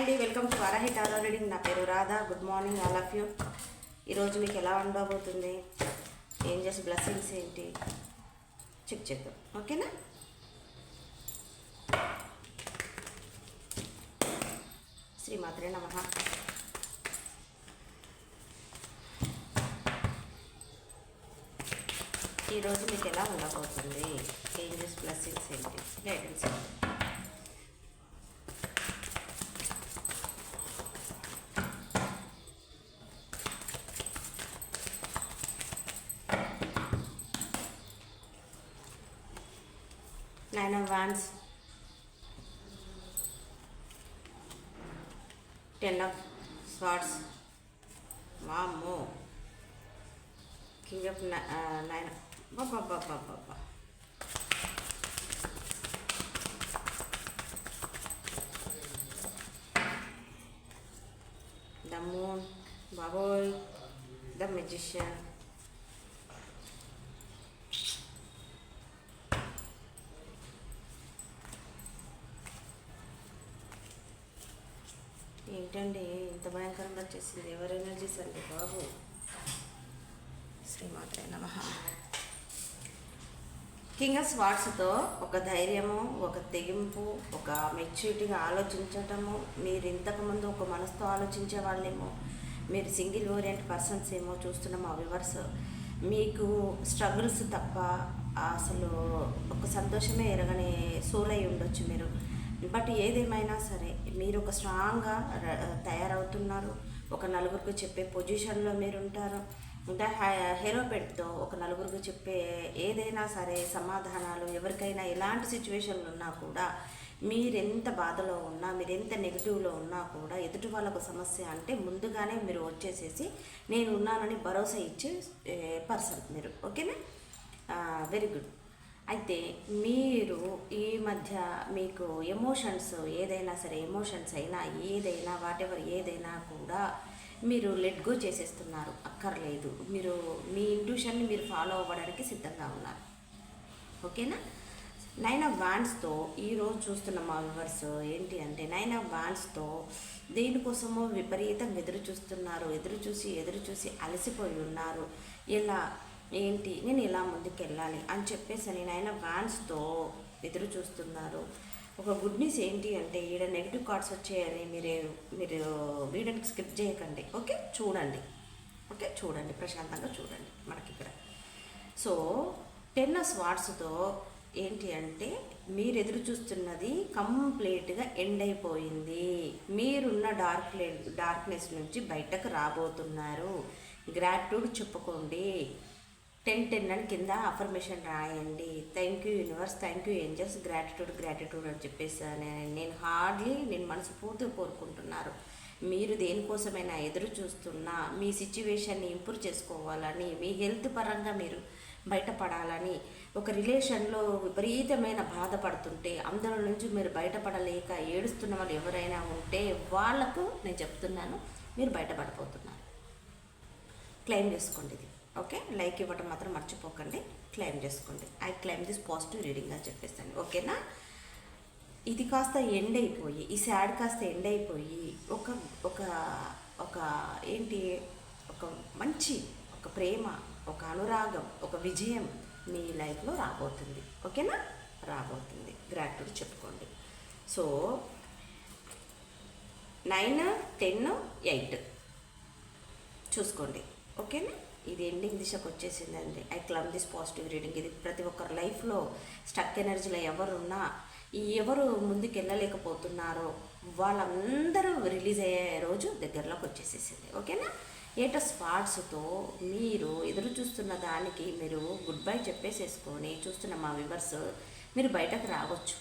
అండి welcome to Varahi tarot reading. నా పేరు Radha. Good morning all of you. ఈరోజు మీకు ఎలా ఉండబోతుంది? ఏం చేసి బ్లెస్సింగ్స్ ఏంటి? చెక్ చేద్దాం. ఓకేనా? శ్రీమాత్రే నమ. ఈరోజు మీకు ఎలా ఉండబోతుంది? ఏం చేసి బ్లెస్సింగ్స్ ఏంటి? గైడెన్స్ ఏంటి? Nine of wands ten of swords. వామ్మో కింగ్ ఆఫ్ నైన్ బాబా బాబా బాబా ద మూన్ బాబోయ్ ద మెజిషియన్ ఏంటండి ఇంత భయంకరంగా వచ్చేసింది ఎవరు ఎనర్జీస్ అండి బాబు? శ్రీమాత్రే నమ. కింగ్ ఆఫ్ స్వాట్స్తో ఒక ధైర్యము ఒక తెగింపు ఒక మెచ్యూరిటీగా ఆలోచించటము మీరు ఇంతకుముందు ఒక మనసుతో ఆలోచించే వాళ్ళేమో మీరు సింగిల్ ఓరియంట్ పర్సన్స్ ఏమో చూస్తున్న మా వివర్స్ మీకు స్ట్రగుల్స్ తప్ప అసలు ఒక సంతోషమే ఎరగని సోల్ అయి ఉండొచ్చు మీరు. బట్ ఏదేమైనా సరే మీరు ఒక స్ట్రాంగ్గా తయారవుతున్నారు. ఒక నలుగురికి చెప్పే పొజిషన్లో మీరు ఉంటారు ఇంకా హీరో ఒక నలుగురికి చెప్పే ఏదైనా సరే సమాధానాలు ఎవరికైనా ఎలాంటి సిచ్యువేషన్లు ఉన్నా కూడా మీరెంత బాధలో ఉన్నా మీరు ఎంత నెగిటివ్లో ఉన్నా కూడా ఎదుటి వాళ్ళకు సమస్య అంటే ముందుగానే మీరు వచ్చేసేసి నేను ఉన్నానని భరోసా ఇచ్చే పర్సన్ మీరు. ఓకేనా? Very good. అయితే మీరు ఈ మధ్య మీకు ఎమోషన్స్ ఏదైనా సరే ఎమోషన్స్ అయినా ఏదైనా వాటెవర్ ఏదైనా కూడా మీరు లెట్ గో చేసేస్తున్నారు. అక్కర్లేదు. మీరు మీ ఇంట్యూషన్ని మీరు ఫాలో అవ్వడానికి సిద్ధంగా ఉన్నారు. ఓకేనా? నైన్ ఆఫ్ వాండ్స్తో ఈరోజు చూస్తున్న మా వివర్స్ ఏంటి అంటే నైన్ ఆఫ్ వాండ్స్తో దేనికోసమో విపరీతం ఎదురు చూస్తున్నారు. ఎదురు చూసి ఎదురు చూసి అలసిపోయి ఉన్నారు. ఇలా ఏంటి? నేను ఇలా ముందుకు వెళ్ళాలి అని చెప్పేసి నేను ఆయన వ్యాన్స్తో ఎదురు చూస్తున్నారు. ఒక గుడ్ న్యూస్ ఏంటి అంటే ఈడ నెగిటివ్ కార్డ్స్ వచ్చాయని మీరు మీరు వీడియోని స్కిప్ చేయకండి. ఓకే చూడండి. ఓకే చూడండి. ప్రశాంతంగా చూడండి మనకి ఇక్కడ. సో టెన్ స్వాట్స్తో ఏంటి అంటే మీరు ఎదురు చూస్తున్నది కంప్లీట్గా ఎండ్ అయిపోయింది. మీరున్న డార్క్ డార్క్నెస్ నుంచి బయటకు రాబోతున్నారు. గ్రాట్యూడ్ చెప్పుకోండి. టెన్ టెన్ అని కింద అఫర్మేషన్ రాయండి. Thank you universe thank you angels gratitude gratitude అని చెప్పేసి నేను హార్డ్లీ నేను మనస్ఫూర్తిగా కోరుకుంటున్నారు. మీరు దేనికోసమైనా ఎదురు చూస్తున్నా మీ సిచ్యువేషన్ని ఇంప్రూవ్ చేసుకోవాలని మీ హెల్త్ పరంగా మీరు బయటపడాలని ఒక రిలేషన్లో విపరీతమైన బాధపడుతుంటే అందరి నుంచి మీరు బయటపడలేక ఏడుస్తున్న వాళ్ళు ఎవరైనా ఉంటే వాళ్ళకు నేను చెప్తున్నాను మీరు బయటపడిపోతున్నారు. క్లెయిమ్ చేసుకోండి ఇది. ఓకే? లైక్ ఇవ్వటం మాత్రం మర్చిపోకండి. క్లెయిమ్ చేసుకోండి. I claim this positive reading అని చెప్పేస్తాను. ఓకేనా? ఇది కాస్త ఎండ్ అయిపోయి ఈ శాడ్ కాస్త ఎండ్ అయిపోయి ఒక ఒక ఒక ఏంటి? ఒక మంచి ఒక ప్రేమ ఒక అనురాగం ఒక విజయం మీ లైఫ్లో రాబోతుంది. ఓకేనా? రాబోతుంది. గ్రాట్యూడ్ చెప్పుకోండి. So nine ten eight. చూసుకోండి. ఓకేనా? ఇది ఎండింగ్ దిశకు వచ్చేసిందండి. I claim this positive reading ఇది ప్రతి ఒక్కరి లైఫ్లో స్టక్ ఎనర్జీలో ఎవరున్నా ఈ ఎవరు ముందుకు వెళ్ళలేకపోతున్నారో వాళ్ళందరూ రిలీజ్ అయ్యే రోజు దగ్గరలోకి వచ్చేసేసింది. ఓకేనా ఏట స్పాట్స్తో మీరు ఎదురు చూస్తున్న దానికి మీరు గుడ్ బై చెప్పేసేసుకొని చూస్తున్న మా వివర్స్ మీరు బయటకు రావచ్చు.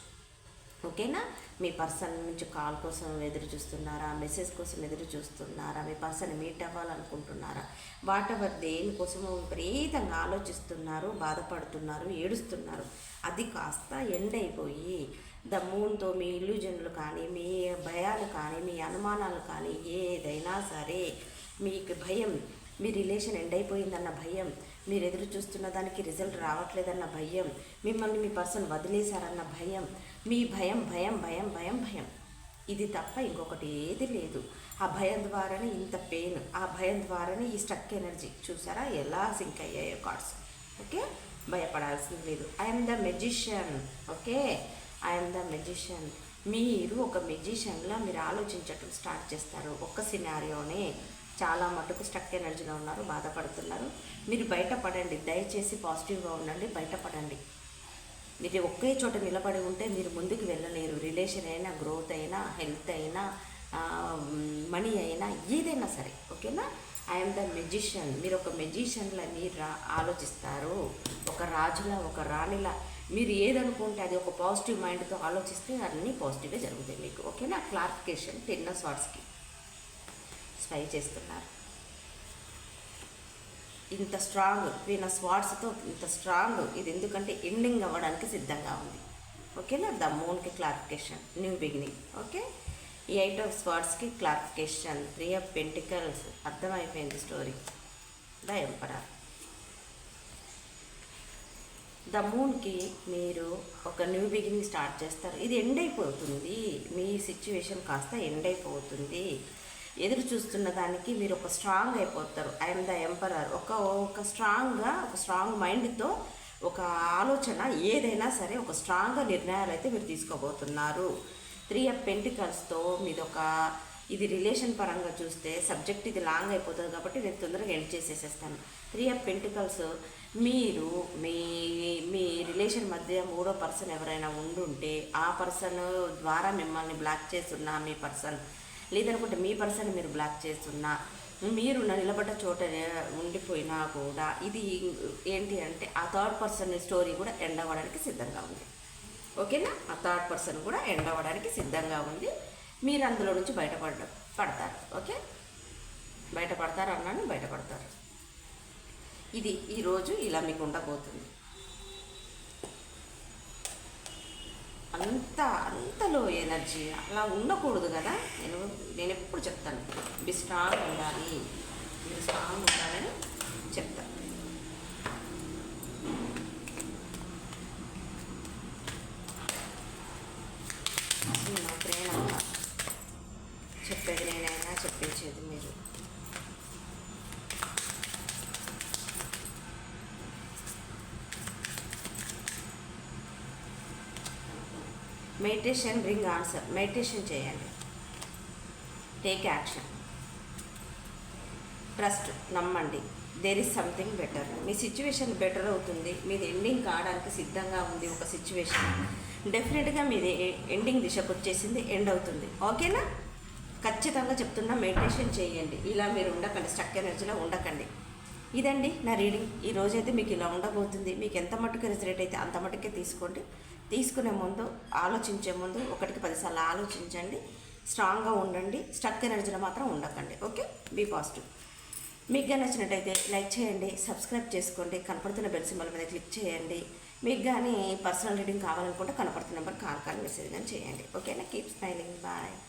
ఓకేనా? మీ పర్సన్ నుంచి కాల్ కోసం ఎదురు చూస్తున్నారా? మెసేజ్ కోసం ఎదురు చూస్తున్నారా? మీ పర్సన్ మీట్ అవ్వాలనుకుంటున్నారా? వాట్ ఎవర్ దేనికోసమో విపరీతంగా ఆలోచిస్తున్నారు బాధపడుతున్నారు ఏడుస్తున్నారు. అది కాస్త ఎండ్ అయిపోయి ద మూన్తో మీ ఇల్యూజన్లు కానీ మీ భయాలు కానీ మీ అనుమానాలు కానీ ఏదైనా సరే మీకు భయం మీ రిలేషన్ ఎండ్ అయిపోయిందన్న భయం మీరు ఎదురు చూస్తున్న దానికి రిజల్ట్ రావట్లేదన్న భయం మిమ్మల్ని మీ పర్సన్ వదిలేశారన్న భయం మీ భయం భయం భయం భయం భయం. ఇది తప్ప ఇంకొకటి ఏది లేదు. ఆ భయం ద్వారానే ఇంత పెయిన్ ఆ భయం ద్వారానే ఈ స్టక్ ఎనర్జీ చూసారా? ఎలా సింక్ అయ్యాయో కార్డ్స్ ఓకే? భయపడాల్సింది లేదు. I'm the magician okay? I'm the magician మీరు ఒక మెజిషియన్లా మీరు ఆలోచించటం స్టార్ట్ చేస్తారు. ఒక్క సినారియోనే చాలా మటుకు స్టక్ ఎనర్జీలో ఉన్నారు బాధపడుతున్నారు. మీరు బయటపడండి. దయచేసి పాజిటివ్గా ఉండండి. బయటపడండి. మీరు ఒకే చోట నిలబడి ఉంటే మీరు ముందుకు వెళ్ళలేరు. రిలేషన్ అయినా గ్రోత్ అయినా హెల్త్ అయినా మనీ అయినా ఏదైనా సరే ఓకేనా? ఐఎమ్ ద మెజిషియన్ మీరు ఒక మెజిషియన్లా మీరు రా ఆలోచిస్తారు. ఒక రాజులా ఒక రాణిలా మీరు ఏదనుకుంటే అది ఒక పాజిటివ్ మైండ్తో ఆలోచిస్తే అన్నీ పాజిటివ్గా జరుగుతాయి మీకు ఓకేనా? క్లారిఫికేషన్ టెన్ వాట్స్కి స్పై చేస్తున్నారు. ఇంత స్ట్రాంగ్ వీనస్ వాట్స్తో ఇంత స్ట్రాంగ్ ఇది ఎందుకంటే ఎండింగ్ అవ్వడానికి సిద్ధంగా ఉంది. ఓకేనా ద మూన్కి క్లారిఫికేషన్ న్యూ బిగినింగ్ ఓకే ఈ ఎయిట్ ఆఫ్ స్వాట్స్కి క్లారిఫికేషన్ త్రీ ఆఫ్ పెంటికల్స్ అర్థమైపోయింది స్టోరీ ద ఎంపరర్ ద మూన్కి మీరు ఒక న్యూ బిగినింగ్ స్టార్ట్ చేస్తారు. ఇది ఎండ్ అయిపోతుంది. మీ సిచ్యువేషన్ కాస్త ఎండ్ అయిపోతుంది. ఎదురు చూస్తున్న దానికి మీరు ఒక స్ట్రాంగ్ అయిపోతారు. ఐఎమ్ ద ఎంపరర్ ఒక ఒక స్ట్రాంగ్గా ఒక స్ట్రాంగ్ మైండ్తో ఒక ఆలోచన ఏదైనా సరే ఒక స్ట్రాంగ్గా నిర్ణయాలు అయితే మీరు తీసుకోబోతున్నారు. త్రీ ఆఫ్ పెంటికల్స్తో మీది ఒక ఇది రిలేషన్ పరంగా చూస్తే సబ్జెక్ట్ ఇది లాంగ్ అయిపోతుంది కాబట్టి నేను తొందరగా ఎండ్ చేసేసేస్తాను. త్రీ ఆఫ్ పెంటికల్స్ మీరు మీ మీ రిలేషన్ మధ్య మూడో పర్సన్ ఎవరైనా ఉండుంటే ఆ పర్సన్ ద్వారా మిమ్మల్ని బ్లాక్ చేస్తున్న మీ పర్సన్ లేదనుకుంటే మీ పర్సన్ మీరు బ్లాక్ చేస్తున్నా మీరు నిలబడ్డ చోట ఉండిపోయినా కూడా ఇది ఏంటి అంటే ఆ థర్డ్ పర్సన్ స్టోరీ కూడా ఎండ్ అవ్వడానికి సిద్ధంగా ఉంది. ఓకేనా? ఆ థర్డ్ పర్సన్ కూడా ఎండ్ అవ్వడానికి సిద్ధంగా ఉంది. మీరు అందులో నుంచి బయటపడ పడతారు. ఓకే? బయటపడతారు అన్నాను బయటపడతారు. ఇది ఈరోజు ఇలా మీకు ఉండబోతుంది. అంత అంతలో ఎనర్జీ అలా ఉండకూడదు కదా. నేను నేను ఎప్పుడు చెప్తాను. బి స్ట్రాంగ్ ఉండాలి. మీరు స్ట్రాంగ్ ఉండాలని చెప్తాను ప్రేమ చెప్పేది నేనైనా చెప్పించేది మీరు. మెడిటేషన్ బ్రింగ్ ఆన్సర్ మెడిటేషన్ చేయండి టేక్ యాక్షన్ ట్రస్ట్ నమ్మండి. దేర్ ఇస్ సంథింగ్ బెటర్ మీ సిచ్యువేషన్ బెటర్ అవుతుంది. మీది ఎండింగ్ కావడానికి సిద్ధంగా ఉంది ఒక సిచ్యువేషన్ డెఫినెట్గా మీది ఎండింగ్ దిశకు వచ్చేసింది ఎండ్ అవుతుంది. ఓకేనా ఖచ్చితంగా చెప్తున్నా మెడిటేషన్ చేయండి. ఇలా మీరు ఉండకండి. స్టక్ ఎనర్జీలో ఉండకండి. ఇదండి నా రీడింగ్ ఈ రోజైతే మీకు ఇలా ఉండబోతుంది. మీకు ఎంత మట్టుకు రిజల్ట్ అయితే అంత మట్టుకే తీసుకోండి. తీసుకునే ముందు ఆలోచించే ముందు ఒకటికి పదిసార్లు ఆలోచించండి. స్ట్రాంగ్గా ఉండండి. స్టక్ ఎనర్జీలో మాత్రం ఉండకండి. ఓకే? Be positive. మీకు నచ్చినట్టయితే లైక్ చేయండి. సబ్స్క్రైబ్ చేసుకోండి. కనపడుతున్న బెల్ సింబల్ మీద క్లిక్ చేయండి. మీకు కానీ పర్సనల్ రీడింగ్ కావాలనుకుంటే కనపడుతున్న నెంబర్ కాల్ కాల్ మెసేజ్ కానీ చేయండి. ఓకేనా? Keep smiling. బాయ్.